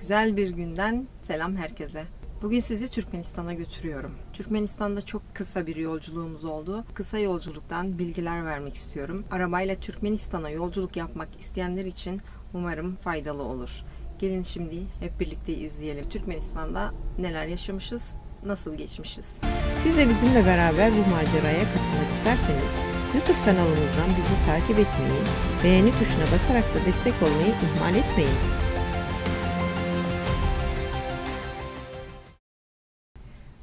Güzel bir günden selam herkese. Bugün sizi Türkmenistan'a götürüyorum. Türkmenistan'da çok kısa bir yolculuğumuz oldu. Kısa yolculuktan bilgiler vermek istiyorum. Arabayla Türkmenistan'a yolculuk yapmak isteyenler için umarım faydalı olur. Gelin şimdi hep birlikte izleyelim. Türkmenistan'da neler yaşamışız, nasıl geçmişiz. Siz de bizimle beraber bu maceraya katılmak isterseniz YouTube kanalımızdan bizi takip etmeyi, beğeni tuşuna basarak da destek olmayı ihmal etmeyin.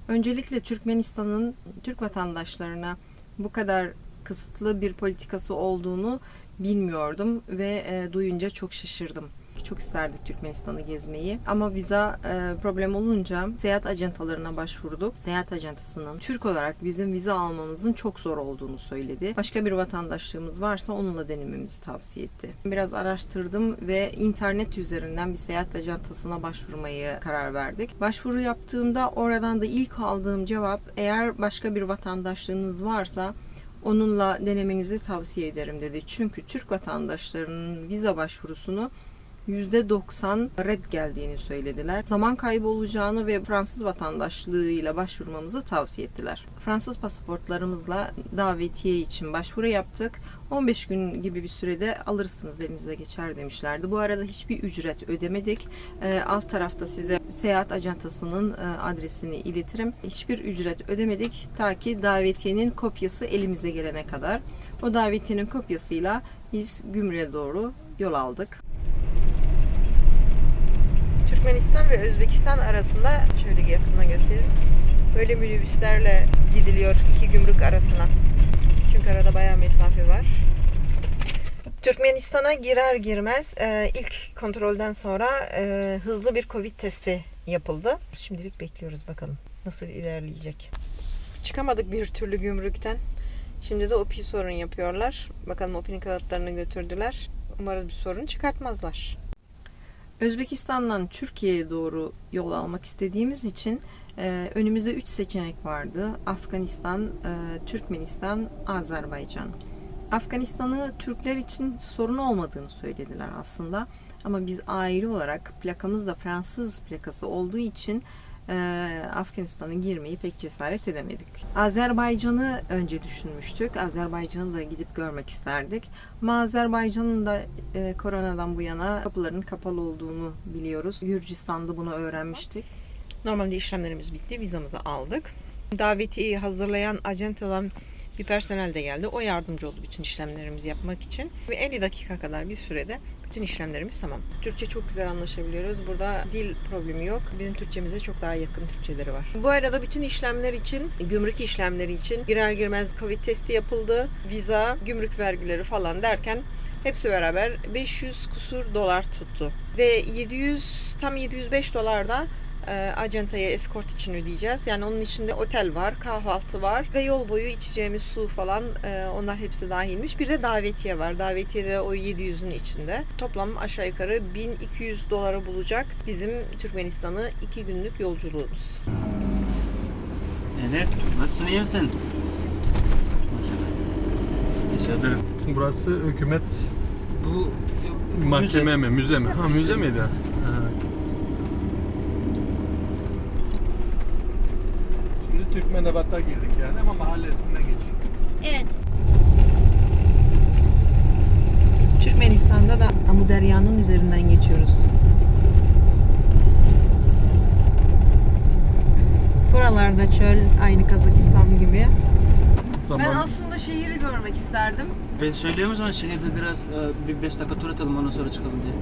Öncelikle Türkmenistan'ın Türk vatandaşlarına bu kadar kısıtlı bir politikası olduğunu bilmiyordum ve e, duyunca çok şaşırdım. Çok isterdik Türkmenistan'ı gezmeyi ama viza e, problem olunca seyahat ajantalarına başvurduk. Seyahat ajantasının Türk olarak bizim vize almamızın çok zor olduğunu söyledi. Başka bir vatandaşlığımız varsa onunla denememizi tavsiye etti. Biraz araştırdım ve internet üzerinden bir seyahat ajantasına başvurmayı karar verdik. Başvuru yaptığımda oradan da ilk aldığım cevap eğer başka bir vatandaşlığınız varsa onunla denemenizi tavsiye ederim dedi. Çünkü Türk vatandaşlarının vize başvurusunu %90 red geldiğini söylediler. Zaman kaybı olacağını ve Fransız vatandaşlığıyla başvurmamızı tavsiye ettiler. Fransız pasaportlarımızla davetiye için başvuru yaptık. 15 gün gibi bir sürede alırsınız elinize geçer demişlerdi. Bu arada hiçbir ücret ödemedik. Ee, alt tarafta size seyahat ajantasının e, adresini iletirim. Hiçbir ücret ödemedik ta ki davetiyenin kopyası elimize gelene kadar. O davetiyenin kopyasıyla biz Gümrük'e doğru yol aldık. Türkmenistan ve Özbekistan arasında şöyle yakından göstereyim. Böyle minibüslerle gidiliyor iki gümrük arasına. Çünkü arada bayağı mesafe var. Türkmenistan'a girer girmez e, ilk kontrolden sonra e, hızlı bir Covid testi yapıldı. Şimdilik bekliyoruz bakalım nasıl ilerleyecek. Çıkamadık bir türlü gümrükten. Şimdi de OPI sorun yapıyorlar. Bakalım OPI'nin kağıtlarını götürdüler. Umarız bir sorun çıkartmazlar. Özbekistan'dan Türkiye'ye doğru yol almak istediğimiz için e, önümüzde 3 seçenek vardı. Afganistan, e, Türkmenistan, Azerbaycan. Afganistan'ı Türkler için sorun olmadığını söylediler aslında. Ama biz aile olarak plakamız da Fransız plakası olduğu için e, Afganistan'a girmeyi pek cesaret edemedik. Azerbaycan'ı önce düşünmüştük. Azerbaycan'ı da gidip görmek isterdik. Ama Azerbaycan'ın da e, koronadan bu yana kapılarının kapalı olduğunu biliyoruz. Gürcistan'da bunu öğrenmiştik. Normalde işlemlerimiz bitti. Vizamızı aldık. Davetiyi hazırlayan ajantadan bir personel de geldi. O yardımcı oldu bütün işlemlerimizi yapmak için. Ve 50 dakika kadar bir sürede bütün işlemlerimiz tamam. Türkçe çok güzel anlaşabiliyoruz. Burada dil problemi yok. Bizim Türkçemize çok daha yakın Türkçeleri var. Bu arada bütün işlemler için, gümrük işlemleri için girer girmez Covid testi yapıldı. Viza, gümrük vergileri falan derken hepsi beraber 500 kusur dolar tuttu. Ve 700 tam 705 dolar da e, acentaya eskort için ödeyeceğiz. Yani onun içinde otel var, kahvaltı var ve yol boyu içeceğimiz su falan e, onlar hepsi dahilmiş. Bir de davetiye var. Davetiye de o 700'ün içinde. Toplam aşağı yukarı 1200 doları bulacak bizim Türkmenistan'ı iki günlük yolculuğumuz. Enes, nasılsın iyi misin? Teşekkür ederim. Burası hükümet Bu mahkeme mi, müze mi? Ha müze miydi? Türkmenebat'a girdik yani ama mahallesinden geçiyor. Evet. Türkmenistan'da da Amuderya'nın üzerinden geçiyoruz. Buralarda çöl aynı Kazakistan gibi. Zaman Ben aslında şehri görmek isterdim. Ben söylüyorum o zaman şehirde biraz e, bir 5 dakika tur atalım ondan sonra çıkalım diye.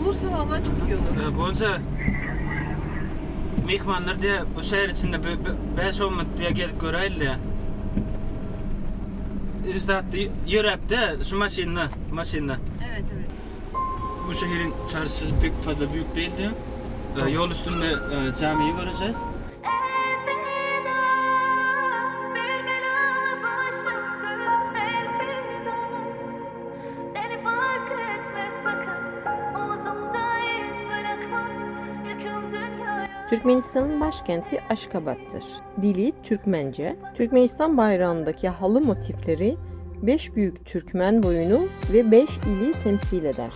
Olursa vallahi çok iyi olur. E, Bonca mihmanlar diye bu şehir içinde 5 olmak diye gelip göreyle ya. Üstad yürüyüp de şu maşinle, maşinle. Evet evet. Bu şehrin çarşısı pek fazla büyük değildi. E, yol üstünde e, camiyi göreceğiz. Türkmenistan'ın başkenti Aşkabat'tır. Dili Türkmence. Türkmenistan bayrağındaki halı motifleri 5 büyük Türkmen boyunu ve 5 ili temsil eder.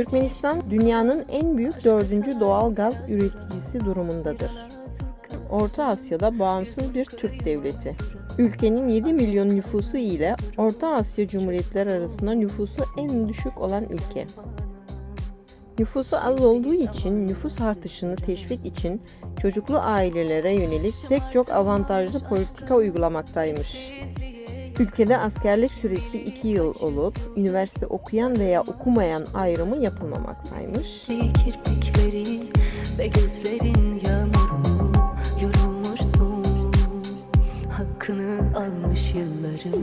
Türkmenistan dünyanın en büyük dördüncü doğal gaz üreticisi durumundadır. Orta Asya'da bağımsız bir Türk devleti. Ülkenin 7 milyon nüfusu ile Orta Asya Cumhuriyetleri arasında nüfusu en düşük olan ülke. Nüfusu az olduğu için nüfus artışını teşvik için çocuklu ailelere yönelik pek çok avantajlı politika uygulamaktaymış. Ülkede askerlik süresi 2 yıl olup üniversite okuyan veya okumayan ayrımı yapılmamaktaymış. kirpikleri ve gözlerin yağmurlu yorulmuşsun hakkını almış yılların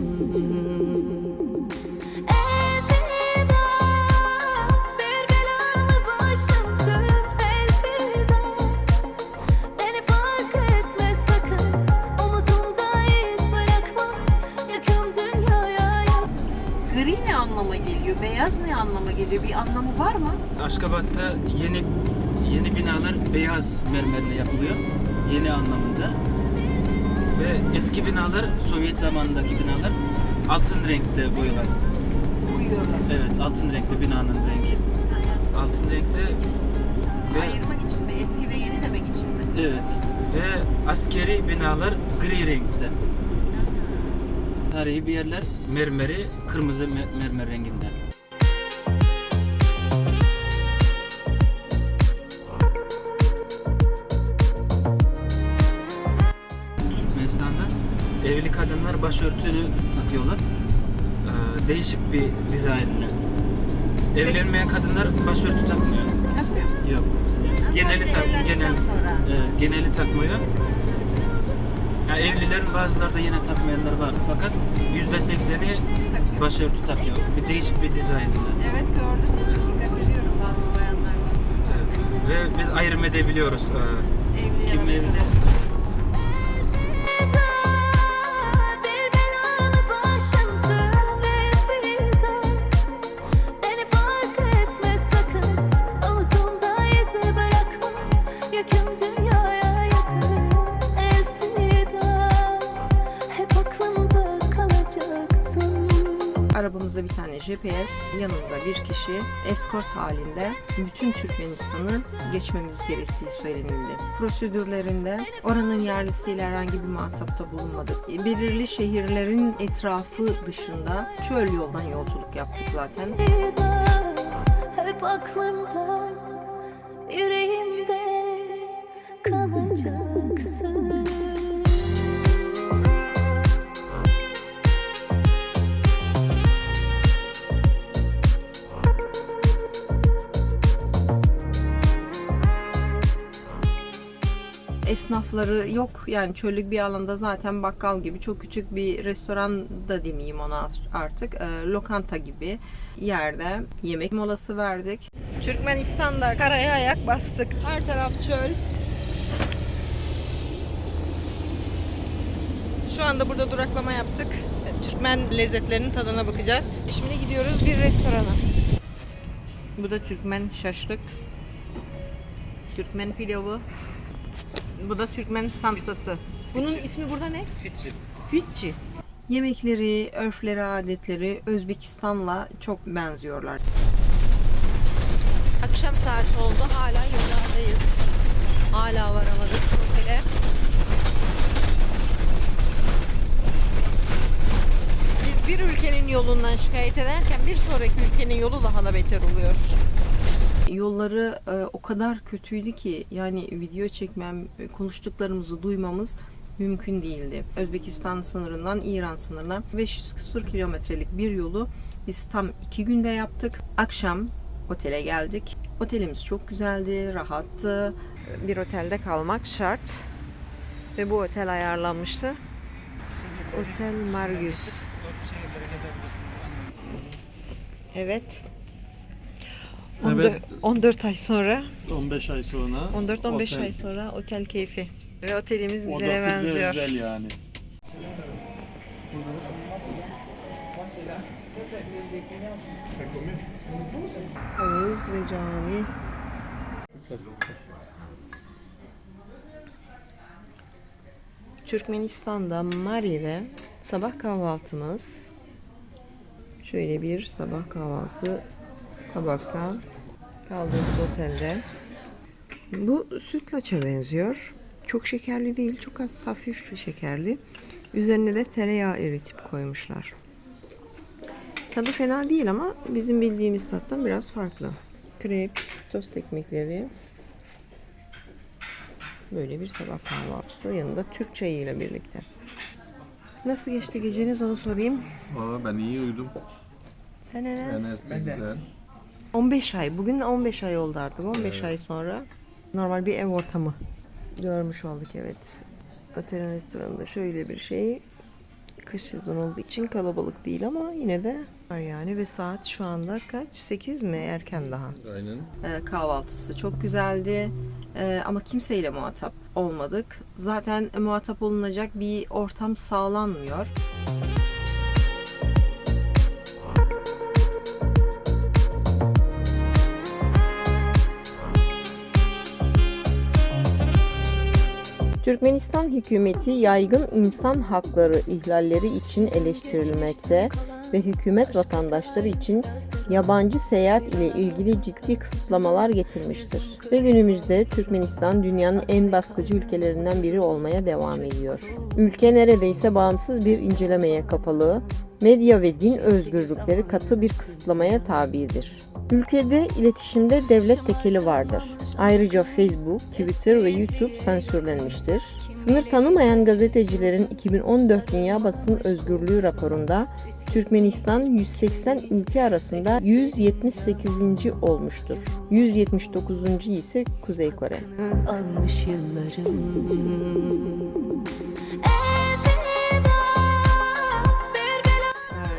ne anlama geliyor? Bir anlamı var mı? Aşkabat'ta yeni yeni binalar beyaz mermerle yapılıyor. Yeni anlamında. Ve eski binalar Sovyet zamanındaki binalar altın renkte boyalar. Uyuyorlar. Evet, altın renkte binanın rengi. Altın renkte ve Ayırmak için mi? Eski ve yeni demek için mi? evet ve askeri binalar gri renkte. Tarihi bir yerler mermeri kırmızı me- mermer renginde. Başörtünü takıyorlar. Ee, değişik bir dizaynla. Evlenmeyen kadınlar başörtü takmıyor. Takmıyor. Yok. Geneli tak genel. Evet, geneli takmıyor. Ya evlilerin bazıları da yine takmayanlar var fakat yüzde sekseni başörtü takıyor. Bir değişik bir dizaynla. Evet gördüm. Dikkat ediyorum bazı bayanlar var. Evet. Ve biz ayrım edebiliyoruz. Ee, Evli Kim evli? Bir tane GPS, yanımıza bir kişi eskort halinde bütün Türkmenistan'ı geçmemiz gerektiği söylenildi. Prosedürlerinde oranın yerlisiyle herhangi bir muhatapta bulunmadık. Belirli şehirlerin etrafı dışında çöl yoldan yolculuk yaptık zaten. Hep aklımda Yüreğimde Kalacaksın esnafları yok. Yani çöllük bir alanda zaten bakkal gibi çok küçük bir restoran da demeyeyim ona artık. e, lokanta gibi yerde yemek molası verdik. Türkmenistan'da karaya ayak bastık. Her taraf çöl. Şu anda burada duraklama yaptık. Türkmen lezzetlerinin tadına bakacağız. Şimdi gidiyoruz bir restorana. Bu da Türkmen şaşlık. Türkmen pilavı. Bu da Türkmen samsası. Bunun ismi burada ne? Fitçi. Fitçi. Yemekleri, örfleri, adetleri Özbekistan'la çok benziyorlar. Akşam saati oldu. Hala yollardayız. Hala varamadık otele. Biz bir ülkenin yolundan şikayet ederken bir sonraki ülkenin yolu daha da beter oluyor. Yolları e, o kadar kötüydü ki yani video çekmem, e, konuştuklarımızı duymamız mümkün değildi. Özbekistan sınırından İran sınırına 500 küsur kilometrelik bir yolu biz tam iki günde yaptık. Akşam otele geldik. Otelimiz çok güzeldi, rahattı. Bir otelde kalmak şart. Ve bu otel ayarlanmıştı. Otel Margus. Evet. 14, Evet. 14 ay sonra, 15 ay sonra 14-15 otel. ay sonra otel keyfi. Ve otelimiz da benziyor. özel yani. Havuz ve cami. Türkmenistan'da Mari'de sabah kahvaltımız şöyle bir sabah kahvaltı tabakta Kaldığımız otelde. Bu sütlaça benziyor. Çok şekerli değil, çok az hafif şekerli. Üzerine de tereyağı eritip koymuşlar. Tadı fena değil ama bizim bildiğimiz tattan biraz farklı. Krep, tost ekmekleri. Böyle bir sabah kahvaltısı yanında Türk çayıyla birlikte. Nasıl geçti geceniz onu sorayım. Aa, ben iyi uyudum. Sen Enes? Enes de güzel. 15 ay. Bugün 15 ay oldu artık. 15 ay sonra normal bir ev ortamı görmüş olduk evet. Otelin restoranında şöyle bir şey. Kış sezonu olduğu için kalabalık değil ama yine de var yani ve saat şu anda kaç? 8 mi? Erken daha. Aynen. Ee, kahvaltısı çok güzeldi. Ee, ama kimseyle muhatap olmadık. Zaten muhatap olunacak bir ortam sağlanmıyor. Türkmenistan hükümeti yaygın insan hakları ihlalleri için eleştirilmekte ve hükümet vatandaşları için yabancı seyahat ile ilgili ciddi kısıtlamalar getirmiştir. Ve günümüzde Türkmenistan dünyanın en baskıcı ülkelerinden biri olmaya devam ediyor. Ülke neredeyse bağımsız bir incelemeye kapalı, medya ve din özgürlükleri katı bir kısıtlamaya tabidir. Ülkede iletişimde devlet tekeli vardır. Ayrıca Facebook, Twitter ve YouTube sansürlenmiştir. Sınır tanımayan gazetecilerin 2014 Dünya Basın Özgürlüğü raporunda Türkmenistan 180 ülke arasında 178. olmuştur. 179. ise Kuzey Kore. Almış yıllarım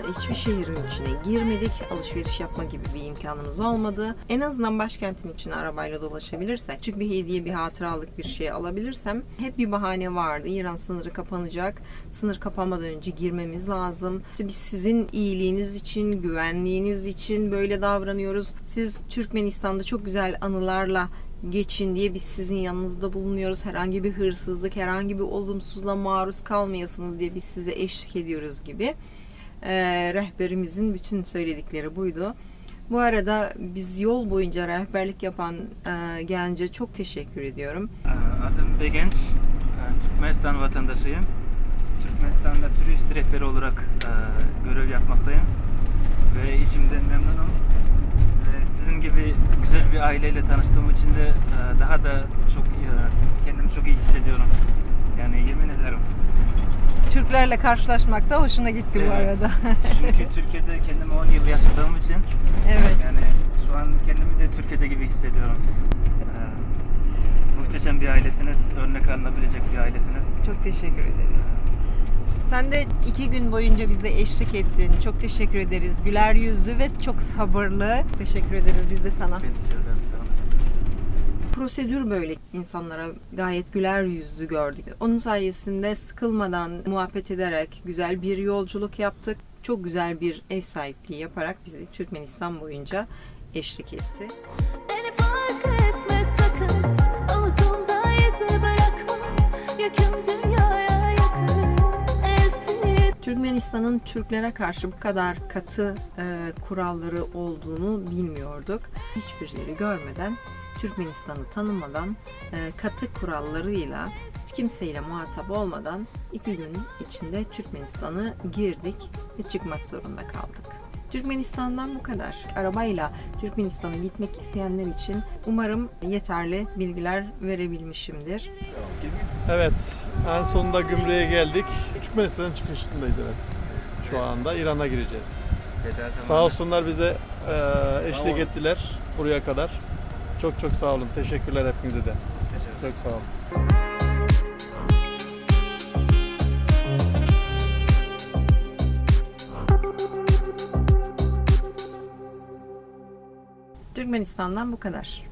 hiçbir şehrin içine girmedik. Alışveriş yapma gibi bir imkanımız olmadı. En azından başkentin içine arabayla dolaşabilirsek, küçük bir hediye, bir hatıralık bir şey alabilirsem hep bir bahane vardı. İran sınırı kapanacak. Sınır kapanmadan önce girmemiz lazım. İşte biz sizin iyiliğiniz için, güvenliğiniz için böyle davranıyoruz. Siz Türkmenistan'da çok güzel anılarla geçin diye biz sizin yanınızda bulunuyoruz. Herhangi bir hırsızlık, herhangi bir olumsuzluğa maruz kalmayasınız diye biz size eşlik ediyoruz gibi. Ee, rehberimizin bütün söyledikleri buydu. Bu arada biz yol boyunca rehberlik yapan e, gence çok teşekkür ediyorum. Ee, Adım Begenç, Ee, Türkmenistan vatandaşıyım. Türkmenistan'da turist rehberi olarak e, görev yapmaktayım ve işimden memnunum. Ve sizin gibi güzel bir aileyle tanıştığım için de e, daha da çok e, kendimi çok iyi hissediyorum. Yani yemin ederim. Türklerle karşılaşmak da hoşuna gitti bu Evet. arada. Çünkü Türkiye'de kendimi 10 yıl yaşadığım için evet. yani şu an kendimi de Türkiye'de gibi hissediyorum. Ee, muhteşem bir ailesiniz, örnek alınabilecek bir ailesiniz. Çok teşekkür ederiz. Sen de iki gün boyunca bizde eşlik ettin. Çok teşekkür ederiz. Güler yüzlü ve çok sabırlı. Teşekkür ederiz biz de sana. Ben teşekkür ederim. Sağ olun. Prosedür böyle insanlara gayet güler yüzlü gördük. Onun sayesinde sıkılmadan muhabbet ederek güzel bir yolculuk yaptık. Çok güzel bir ev sahipliği yaparak bizi Türkmenistan boyunca eşlik etti. Beni fark etme sakın Omuzumda iz bırakma Yüküm dünyaya yakın Elsiz Türkmenistan'ın Türklere karşı bu kadar katı e, kuralları olduğunu bilmiyorduk. Hiçbir yeri görmeden, Türkmenistan'ı tanımadan, e, katı kurallarıyla kimseyle muhatap olmadan iki gün içinde Türkmenistan'ı girdik ve çıkmak zorunda kaldık. Türkmenistan'dan bu kadar. Arabayla Türkmenistan'a gitmek isteyenler için umarım yeterli bilgiler verebilmişimdir. Evet, en sonunda gümrüğe geldik. Türkmenistan'ın çıkışındayız evet. Şu anda İran'a gireceğiz. Sağ olsunlar bize e, eşlik ettiler buraya kadar. Çok çok sağ olun. Teşekkürler hepinize de. Biz teşekkür. Çok sağ olun. Türkmenistan'dan bu kadar.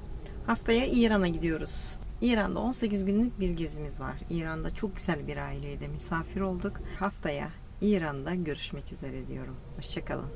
Haftaya İran'a gidiyoruz. İran'da 18 günlük bir gezimiz var. İran'da çok güzel bir aileye de misafir olduk. Haftaya İran'da görüşmek üzere diyorum. Hoşçakalın.